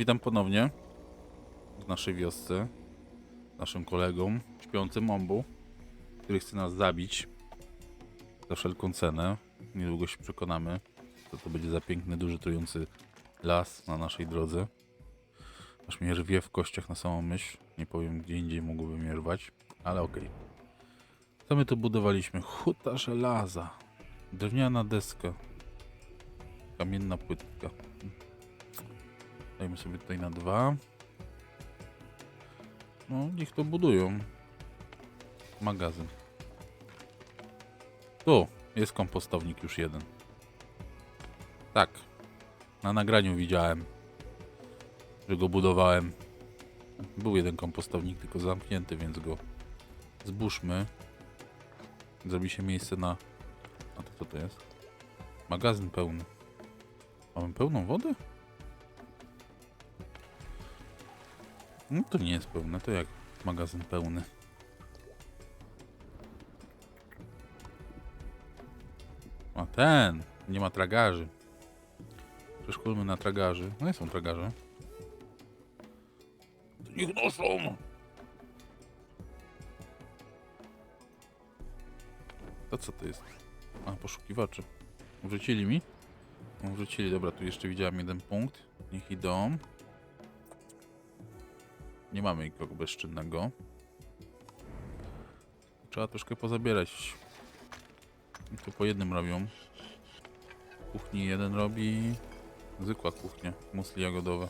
Witam ponownie w naszej wiosce. Naszym kolegą, śpiącym ombu, który chce nas zabić za wszelką cenę. Niedługo się przekonamy, co to będzie za piękny, duży, trujący las na naszej drodze. Aż mnie rwie w kościach na samą myśl. Nie powiem, gdzie indziej mógłby mnie rwać, ale okej. Co my tu budowaliśmy? Huta żelaza. Drewniana deska. Kamienna płytka. Dajmy sobie tutaj na dwa. No, niech to budują. Magazyn. Tu jest kompostownik już jeden. Tak. Na nagraniu widziałem, że go budowałem. Był jeden kompostownik, tylko zamknięty, więc go zbóżmy. Zrobi się miejsce na... A to co to jest? Magazyn pełny. Mamy pełną wodę? No to nie jest pełne, to jak magazyn pełny. A ten, nie ma tragarzy. Przeszkolmy na tragarzy. No nie są tragarze. Niech noszą! To co to jest? A, poszukiwacze. Wrzucili mi? No, Wrzucili, dobra, tu jeszcze widziałem jeden punkt. Niech idą. Nie mamy nikogo bezczynnego. Trzeba troszkę pozabierać. I Tu po jednym robią. Kuchni jeden robi. Zwykła kuchnia. Musli jagodowe.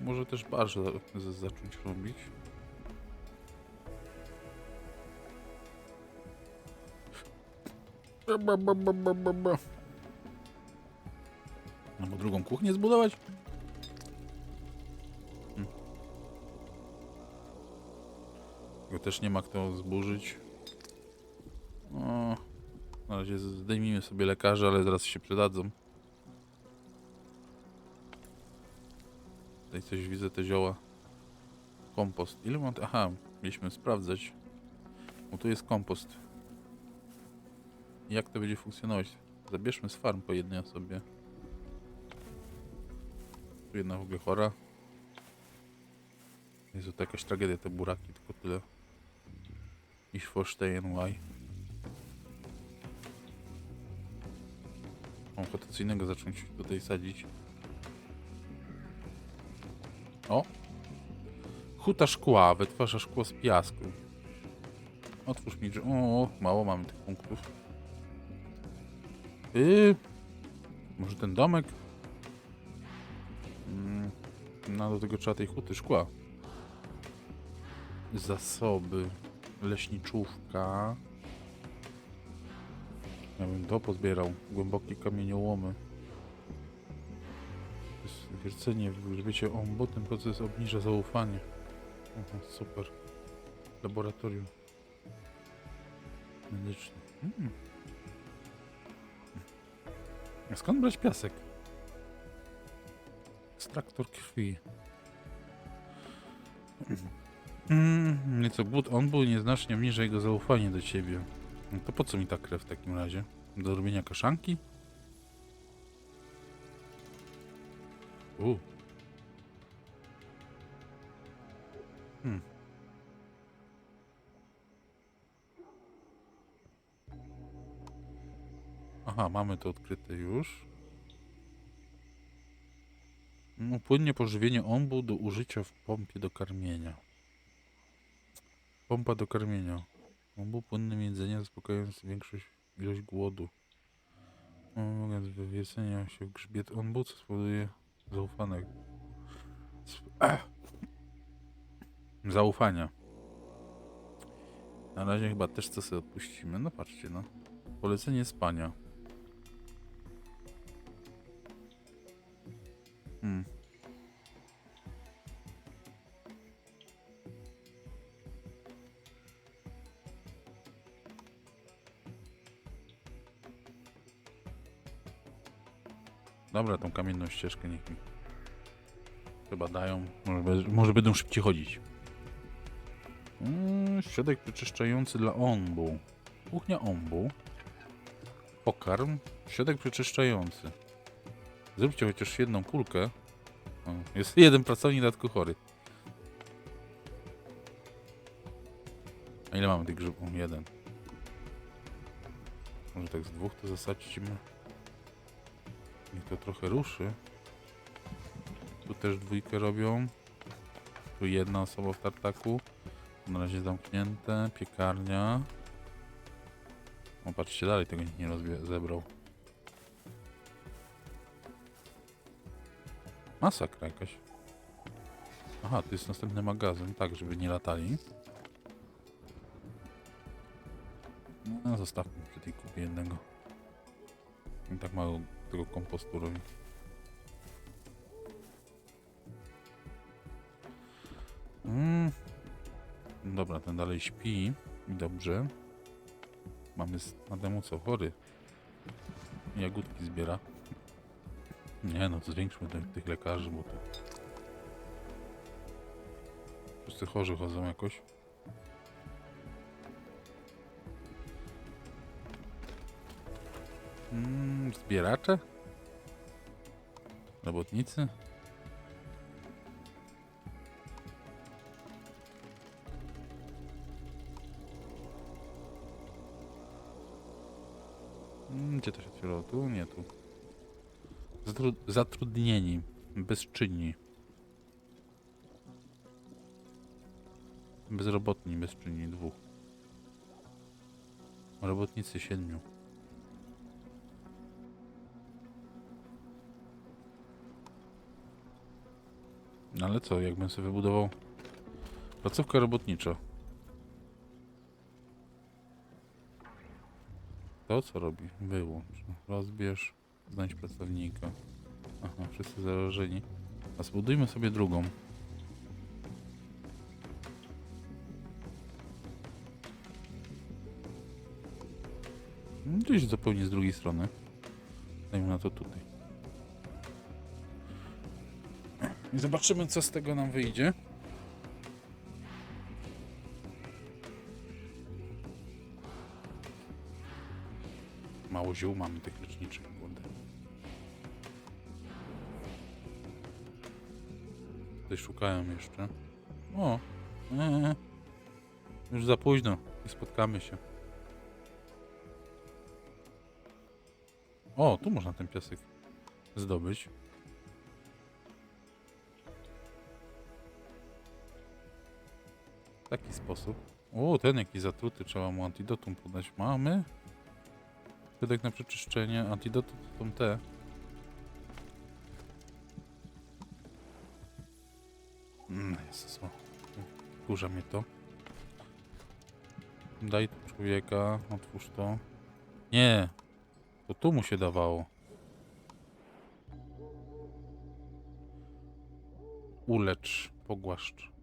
Może też barze za- za- zacząć robić. No bo drugą kuchnię zbudować? Też nie ma kto zburzyć. O, na razie zdejmijmy sobie lekarzy, ale zaraz się przydadzą. Tutaj coś widzę, te zioła. Kompost. Ile mam? Aha, mieliśmy sprawdzać. Bo tu jest kompost. Jak to będzie funkcjonować? Zabierzmy z farm po jednej osobie. Tu jedna w ogóle chora. Jezu, to jakaś tragedia, te buraki, tylko tyle. Ich verstehen why. Mam ochotę co innego zacząć tutaj sadzić. O! Huta szkła, wytwarza szkło z piasku. Otwórz mi drzwi. O, mało mamy tych punktów. Yy, może ten domek? Mm, no do tego trzeba tej huty szkła. Zasoby. Leśniczówka. Ja bym to pozbierał. Głębokie kamieniołomy. Wiercenie w grzbiecie ombu. Ten proces obniża zaufanie. Aha, super. Laboratorium. Medyczne. Mm. A skąd brać piasek? Ekstraktor krwi. Mm, nieco głód on był nieznacznie obniża jego zaufanie do ciebie. No to po co mi ta krew w takim razie? Do robienia kaszanki? U. Hmm. Aha, mamy to odkryte już. No, płynnie pożywienie ombu do użycia w pompie do karmienia. Pompa do karmienia. Ombu płynnym jedzeniem zaspokajając większość ilość głodu. Mówiąc wywiecenia się w grzbiet ombu, co spowoduje zaufanek. Zaufania. Na razie chyba też co sobie odpuścimy. No patrzcie, no. Polecenie spania. Hmm. Dobra, tą kamienną ścieżkę niech mi chyba dają. Może, może będą szybciej chodzić. Mm, środek przeczyszczający dla ombu. Kuchnia ombu. Pokarm. Środek przeczyszczający. Zróbcie chociaż jedną kulkę O, jest jeden pracownik dodatku chory. A ile mamy tych grzybów? Jeden. Może tak z dwóch to zasadzimy. Niech to trochę ruszy. Tu też dwójkę robią. Tu jedna osoba w tartaku. Na razie zamknięte. Piekarnia. O, patrzcie dalej, tego nikt nie rozbie- zebrał. Masakra jakaś. Aha, tu jest następny magazyn, tak, żeby nie latali. No, zostawmy przy tej jednego. I tak mało tego kompostu robi. Mm. Dobra, ten dalej śpi. Dobrze. Mamy z Ademu co chory. Jagódki zbiera. Nie no, zwiększmy tych, tych lekarzy, bo to... Wszyscy chorzy chodzą jakoś. Mm, zbieracze? Robotnicy? Mm, Gdzie to się otwierało? Tu? Nie, tu. Zatru zatrudnieni. Bezczynni. Bezrobotni, bezczynni. Dwóch. Robotnicy siedmiu. Ale co, jakbym sobie wybudował placówkę robotnicza. To co robi? Wyłącz. Rozbierz. Znajdź pracownika. Aha, wszyscy zarażeni. A zbudujmy sobie drugą. Gdzieś zupełnie z drugiej strony. Dajmy na to tutaj. Zobaczymy, co z tego nam wyjdzie. Mało ziół mamy tych leczniczych, kurde. Tutaj szukałem jeszcze. O! Eee, już za późno. Nie spotkamy się. O, tu można ten piasek zdobyć. W taki sposób. O, ten jakiś zatruty, trzeba mu antidotum podać. Mamy? Środek na przeczyszczenie, antidotum to są te. Mm, Jezus. Kurza mnie to. Daj tu człowieka, otwórz to. Nie! To tu mu się dawało. Ulecz, pogłaszcz.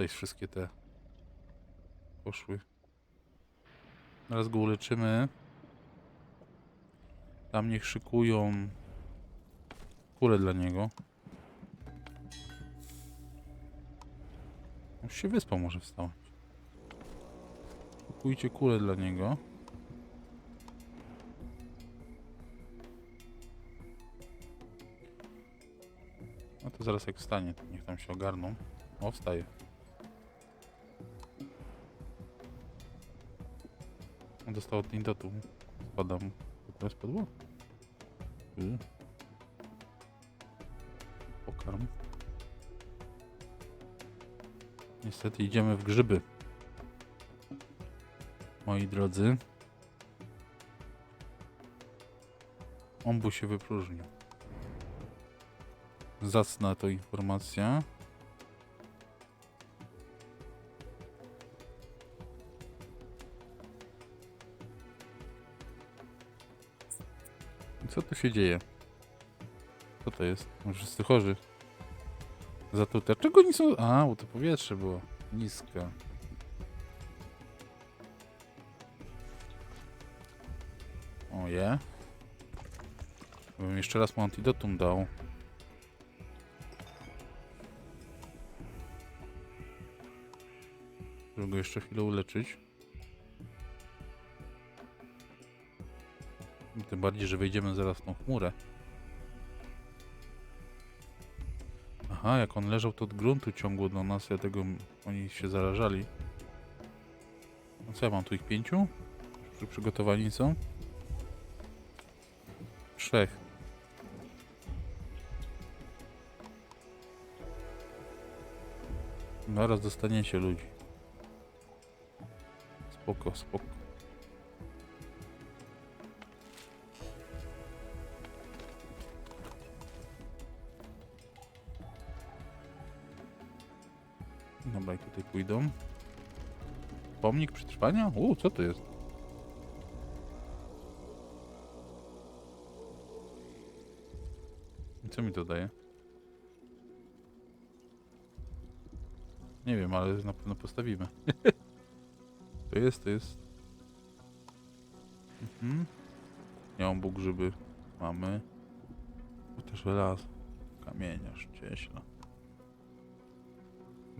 Tutaj wszystkie te poszły. Teraz go uleczymy. Tam niech szykują kulę dla niego. Już się wyspał może wstał. Szykujcie kulę dla niego. No to zaraz jak wstanie, niech tam się ogarną. O, wstaje. Dostał od Nindotu. Spada mu. To spadło? Pokarm. Niestety idziemy w grzyby. Moi drodzy. Ombu się wypróżnił. Zacna to informacja. Co tu się dzieje? Co to jest? Może wszyscy chorzy. Zatute. Czego oni są? A, bo to powietrze było niskie. Oje. Bym jeszcze raz mu antidotum dał. Żeby go jeszcze chwilę uleczyć. Tym bardziej, że wejdziemy zaraz w tą chmurę. Aha, jak on leżał, to od gruntu ciągło do nas, dlatego oni się zarażali. No co ja mam tu ich pięciu? Przy przygotowani są? Trzech. Zaraz dostaniecie ludzi. Spoko, spoko. Dobra, i tutaj pójdą. Pomnik przetrwania? U, co to jest? Co mi to daje? Nie wiem, ale na pewno postawimy. to jest, to jest. Mhm. Jąbu grzyby mamy. Tu też żelazo. Kamieniarz, cieśla.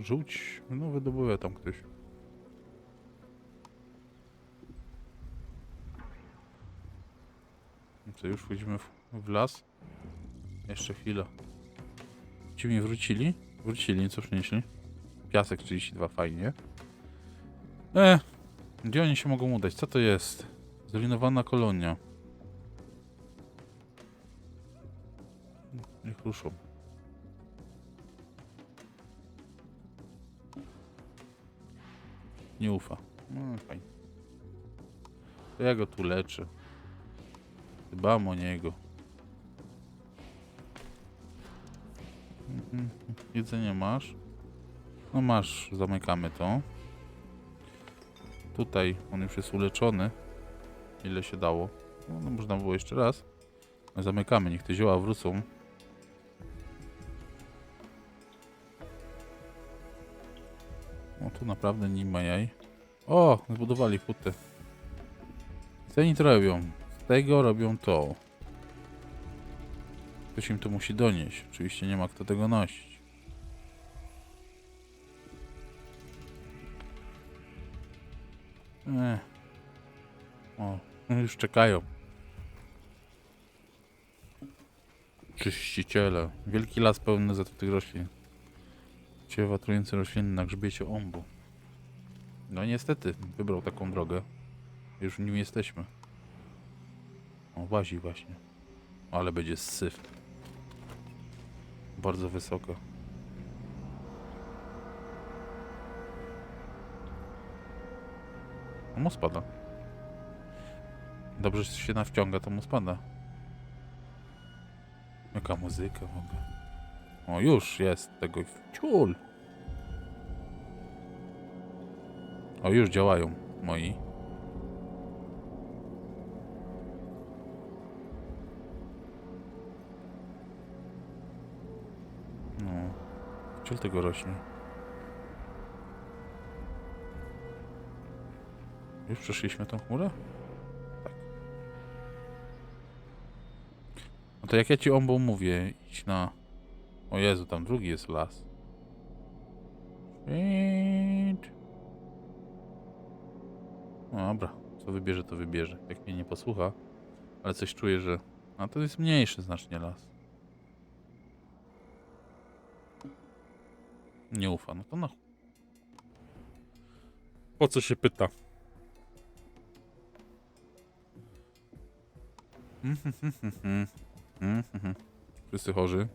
Rzuć. No wydobuje tam ktoś. No Co, już wchodzimy w, w las? Jeszcze chwila. Ci mi wrócili? Wrócili, co przynieśli? Piasek 32, fajnie. E, gdzie oni się mogą udać? Co to jest? Zrujnowana kolonia. Niech ruszą. Nie ufa. No fajnie. To ja go tu leczę. Dbam o niego. Mhm. Jedzenie masz? No masz, zamykamy to. Tutaj on już jest uleczony. Ile się dało. No, no można było jeszcze raz. No, Zamykamy, niech te zioła wrócą. Tu naprawdę nie ma jaj. O, zbudowali hutę. Co oni to robią? Z tego robią to. Ktoś im to musi donieść. Oczywiście nie ma kto tego nosić. Ech. O, no już czekają. Czyściciele. Wielki las pełny zatutych roślin. Ciewa trujące rośliny na grzbiecie ombu. No niestety, wybrał taką drogę. Już nim jesteśmy. O, łazi właśnie. Ale będzie syf. Bardzo wysoko. No mu spada. Dobrze, że się nawciąga, to mu spada. Jaka muzyka w ogóle. O, już jest tego ciul. O, już działają moi. No, ciul tego rośnie. Już przeszliśmy tą chmurę? Tak. No to jak ja ci ombą mówię, idź na... O Jezu, tam drugi jest las. Idź. No dobra, co wybierze, to wybierze. Jak mnie nie posłucha, ale coś czuję, że... A to jest mniejszy znacznie las. Nie ufa, no to no. Po co się pyta? Wszyscy chorzy.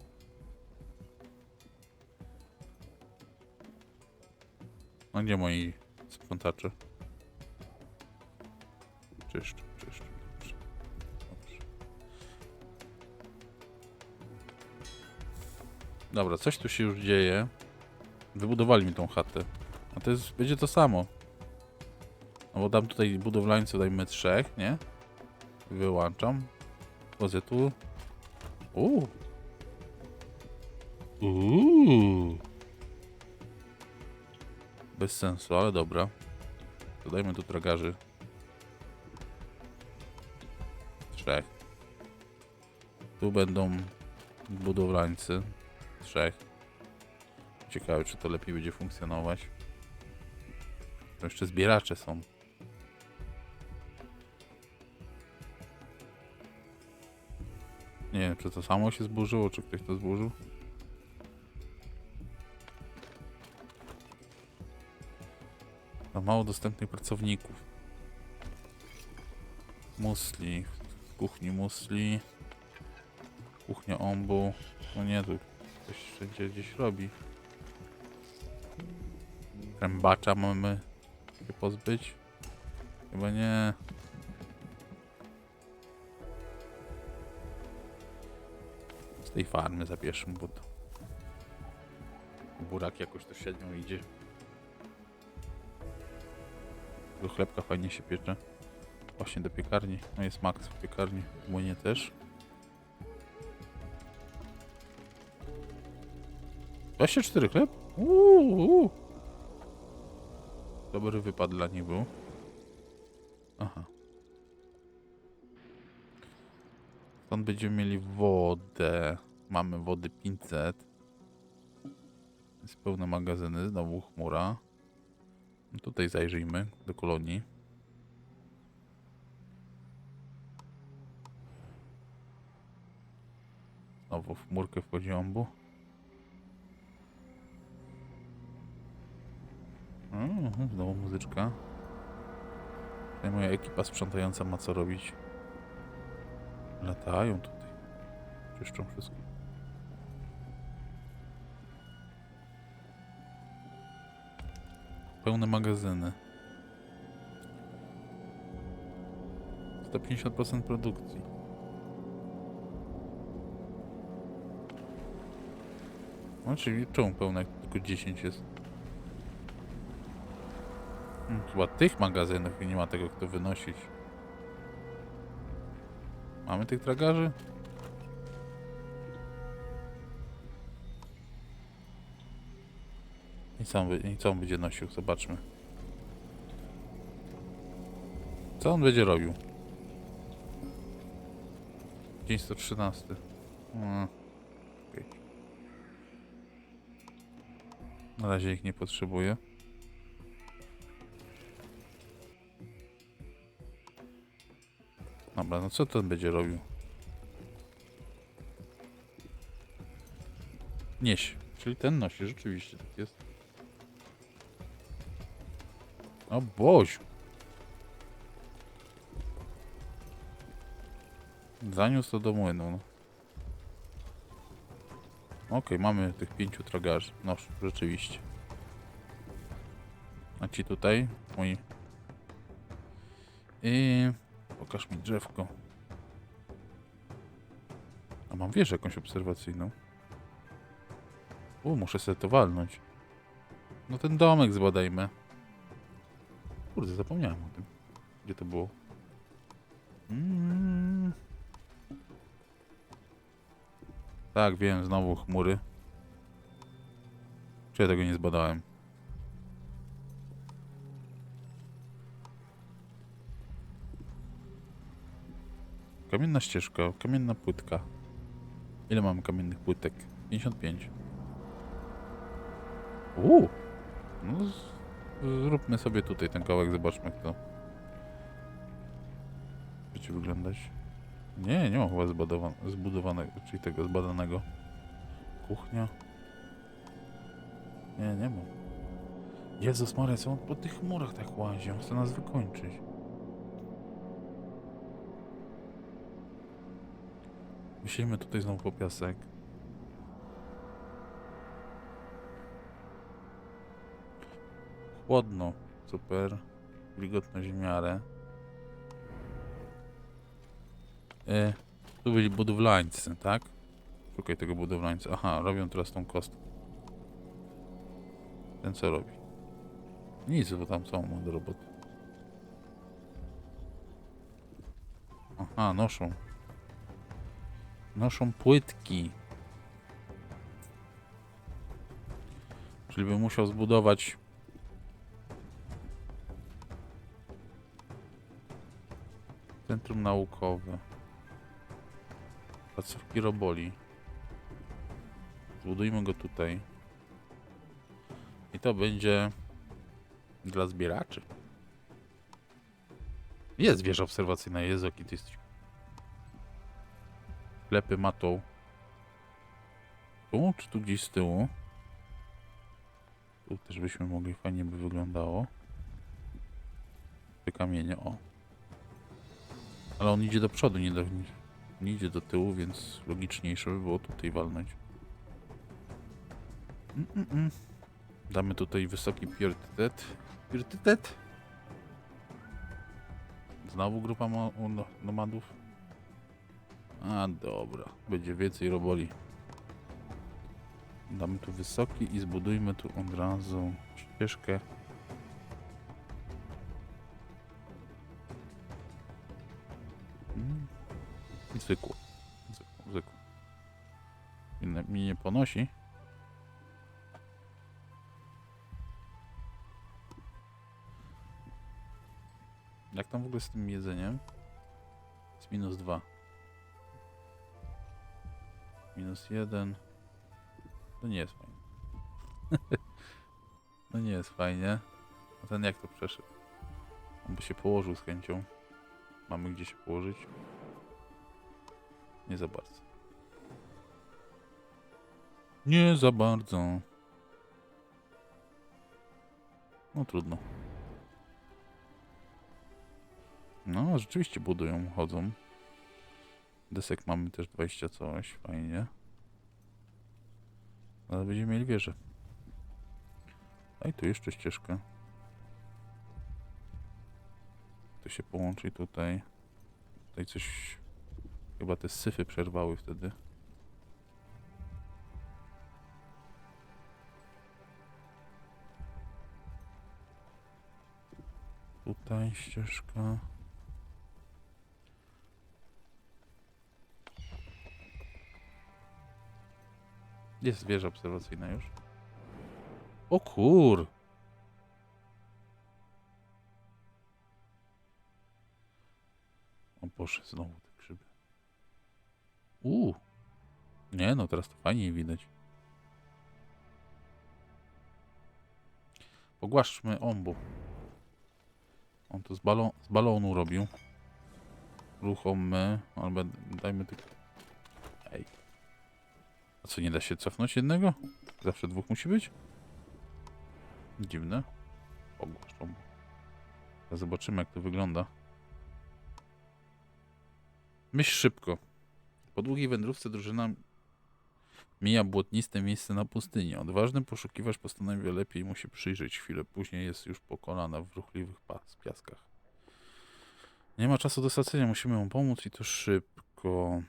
No gdzie moi sprzątacze? Czyszczą, czyszczą. Dobrze. Dobrze. Dobra, coś tu się już dzieje. Wybudowali mi tą chatę. A to jest, będzie to samo. No bo dam tutaj budowlańców, dajmy trzech, nie? Wyłączam. Wchodzę tu. Uuu. Uuu. Bez sensu, ale dobra. Dodajmy tu tragarzy. Trzech. Tu będą budowlańcy. Trzech. Ciekawe, czy to lepiej będzie funkcjonować. To jeszcze zbieracze są. Nie wiem, czy to samo się zburzyło, czy ktoś to zburzył. Za mało dostępnych pracowników. Musli. Kuchni musli. Kuchnia ombu. No nie, tu ktoś wszędzie gdzieś robi. Rębacza mamy się pozbyć? Chyba nie. Z tej farmy zabierzmy, bo to... Burak jakoś to średnio idzie. Do chlebka fajnie się piecze. Właśnie do piekarni. No jest Max w piekarni. W młynie też. 24 chleb? Uuu. Dobry wypad dla nich był. Aha. Stąd będziemy mieli wodę. Mamy wody 500. Jest pełne magazyny, znowu chmura. Tutaj zajrzyjmy do kolonii. Znowu w chmurkę wchodzi ombu. Mhm, znowu muzyczka. Tutaj moja ekipa sprzątająca ma co robić. Latają tutaj. Czyszczą wszystko. Pełne magazyny. 150% produkcji. No, czyli czemu pełne, jak tylko 10 jest? Hmm, Chyba tych magazynów nie ma tego kto wynosić. Mamy tych tragarzy? I co, on, I co on będzie nosił? Zobaczmy. Co on będzie robił? Dzień 113. Mm, okej. Na razie ich nie potrzebuję. Dobra, no co ten będzie robił? Nieś. Czyli ten nosi, rzeczywiście tak jest. O Boziu. Zaniósł to do młynu. No. Okej, mamy tych pięciu tragarzy. No, rzeczywiście. A ci tutaj? Mój. I pokaż mi drzewko. A mam wieżę jakąś obserwacyjną. U, muszę sobie to walnąć. No ten domek zbadajmy. Kurde, zapomniałem o tym. Gdzie to było? Mm. Tak, wiem, znowu chmury. Czy ja tego nie zbadałem? Kamienna ścieżka, kamienna płytka. Ile mamy kamiennych płytek? 55. Uuu! No, z- zróbmy sobie tutaj ten kawałek, zobaczmy jak to będzie wyglądać. Nie, nie ma chyba zbudowa- zbudowanego, czyli tego zbadanego. Kuchnia. Nie, nie ma. Jezus Maria, co on po tych chmurach tak łazi? On chce nas wykończyć. Wysiejmy tutaj znowu po piasek. Chłodno. Super. Wilgotność w miarę. E, tu byli budowlańcy, tak? Szukaj tego budowlańca. Aha, robią teraz tą kostkę. Ten co robi? Nic, bo tam są do roboty. Aha, noszą. Noszą płytki. Czyli by musiał zbudować Centrum naukowe. Placówki roboli. Zbudujmy go tutaj. I to będzie dla zbieraczy. Jest wieża obserwacyjna, Jezu, jaki ty jesteś. Klepy matą. Tu, czy tu gdzieś z tyłu? Tu też byśmy mogli, fajnie by wyglądało. Te kamienie, o. Ale on idzie do przodu, nie, do, nie, idzie do tyłu, więc logiczniejsze by było tutaj walnąć. Mm, mm, mm. Damy tutaj wysoki priorytet. Priorytet? Znowu grupa no- nomadów? A dobra, będzie więcej roboli. Damy tu wysoki i zbudujmy tu od razu ścieżkę. Zwykło. Zwykło, zwykło. Inne mi nie ponosi. Jak tam w ogóle z tym jedzeniem? Jest minus dwa. Minus jeden. To nie jest fajnie. no nie jest fajnie. A ten jak to przeszedł? On by się położył z chęcią. Mamy gdzie się położyć? Nie za bardzo. Nie za bardzo. No trudno. No, rzeczywiście budują, chodzą. Desek mamy też 20 coś, fajnie. Ale będziemy mieli wieżę. A i tu jeszcze ścieżkę. To się połączy tutaj. Tutaj coś... Chyba te syfy przerwały wtedy. Tutaj ścieżka. Jest wieża obserwacyjna już. O kur! O Boże, znowu. Uuu. Nie no, teraz to fajniej widać. Pogłaszczmy ombu. On to z, balon, z balonu robił. Ruchomy, albo dajmy tylko... Ej. A co, nie da się cofnąć jednego? Zawsze dwóch musi być? Dziwne. Pogłasz ombu. Zobaczymy jak to wygląda. Myśl szybko. Po długiej wędrówce drużyna mija błotniste miejsce na pustyni. Odważny poszukiwacz postanawia lepiej mu się przyjrzeć. Chwilę później jest już po kolana w ruchliwych pas, piaskach. Nie ma czasu do stracenia, musimy mu pomóc i to szybko.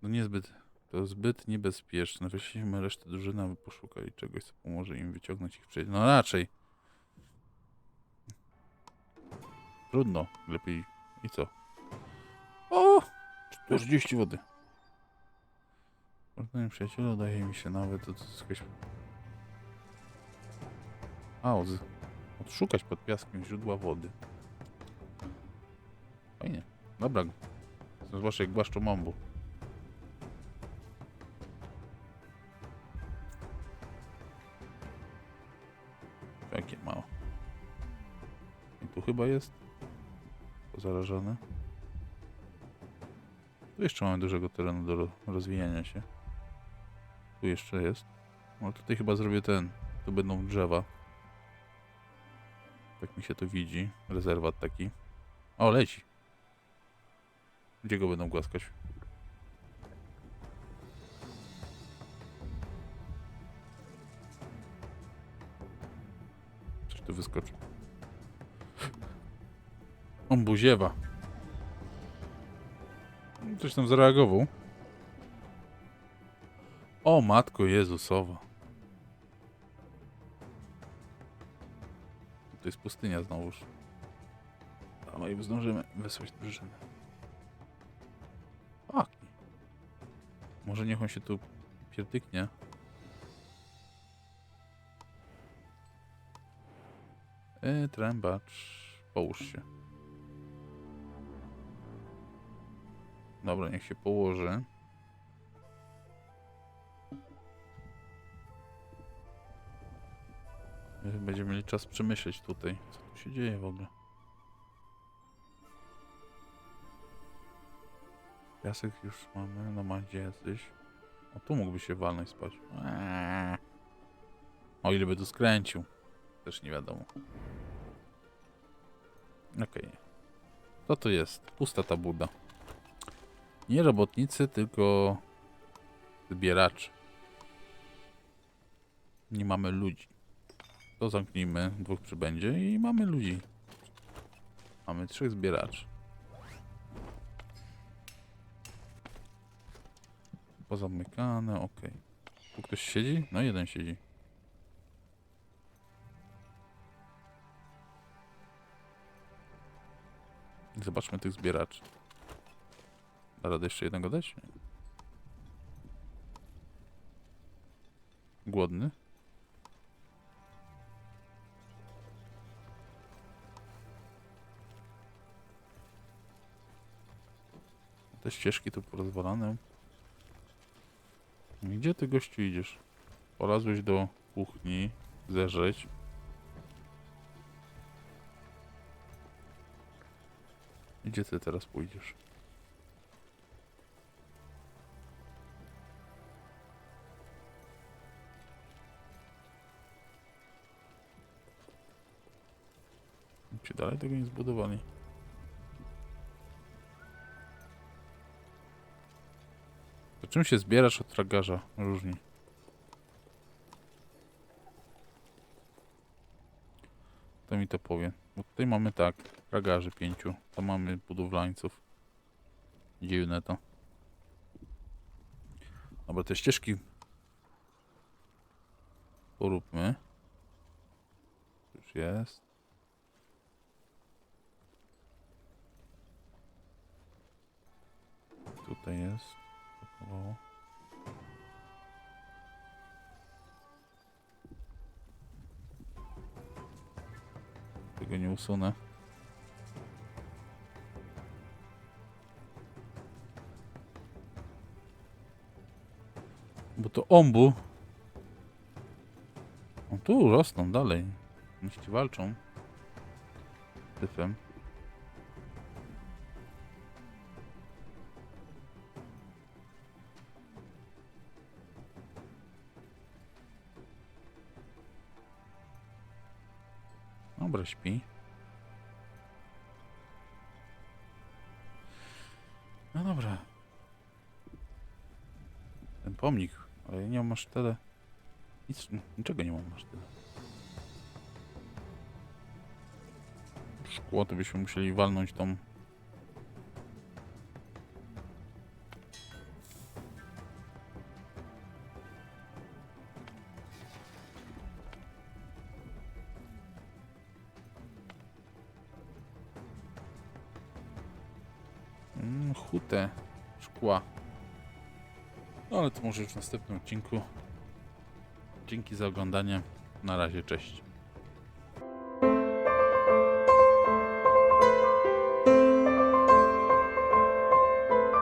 To niezbyt, to zbyt niebezpieczne. Wyślijmy resztę drużyny, aby poszukali czegoś, co pomoże im wyciągnąć ich przejść. No raczej. Trudno. Lepiej. I co? O! 40 wody. Partnerem przyjacielu udaje mi się nawet odzyskać... A, odzy... odszukać pod piaskiem źródła wody. Fajnie. Dobra. Zwłaszcza jak głaszczą mambu. Jakie mało. I tu chyba jest pozarażone. Tu jeszcze mamy dużego terenu do ro- rozwijania się. Tu jeszcze jest. No tutaj chyba zrobię ten. Tu będą drzewa. Tak mi się to widzi. Rezerwat taki. O, leci. Gdzie go będą głaskać? Coś tu wyskoczy. On buziewa. Coś tam zareagował. O matko Jezusowa. To jest pustynia znowuż. Ale zdążymy wysłać drużynę. Fuck. Może niech on się tu pierdyknie. E, trębacz. Połóż się. Dobra, niech się położy. Będziemy mieli czas przemyśleć tutaj, co tu się dzieje w ogóle. Piasek już mamy, no ma gdzie jesteś? O, tu mógłby się walnąć spać. Eee. O ile by tu skręcił. Też nie wiadomo. Okej. Co to jest? Pusta ta buda. Nie robotnicy, tylko zbieracz. Nie mamy ludzi. To zamknijmy, dwóch przybędzie i mamy ludzi. Mamy trzech zbieraczy. Pozamykane, ok. Tu ktoś siedzi? No jeden siedzi. Zobaczmy tych zbieraczy. Da radę jeszcze jednego dać? Głodny? Ścieżki tu porozwalane. Gdzie ty gościu idziesz? Polazłeś do kuchni, zerzeć. Gdzie ty teraz pójdziesz? Czy dalej tego nie zbudowali? Czym się zbierasz od tragarza? Różni. To mi to powie. Bo tutaj mamy tak, tragarzy pięciu. Tam mamy budowlańców. Dziwne to. Dobra, te ścieżki poróbmy. Już jest. Tutaj jest. O. Tego nie usunę. Bo to ombu. O tu rosną dalej. Myśli walczą. Tyfem. Dobra, śpi. No dobra. Ten pomnik, ale ja nie mam masztele. Nic, niczego nie mam masztele. Szkło to byśmy musieli walnąć tą... szkła. No ale to może już w następnym odcinku. Dzięki za oglądanie. Na razie, cześć.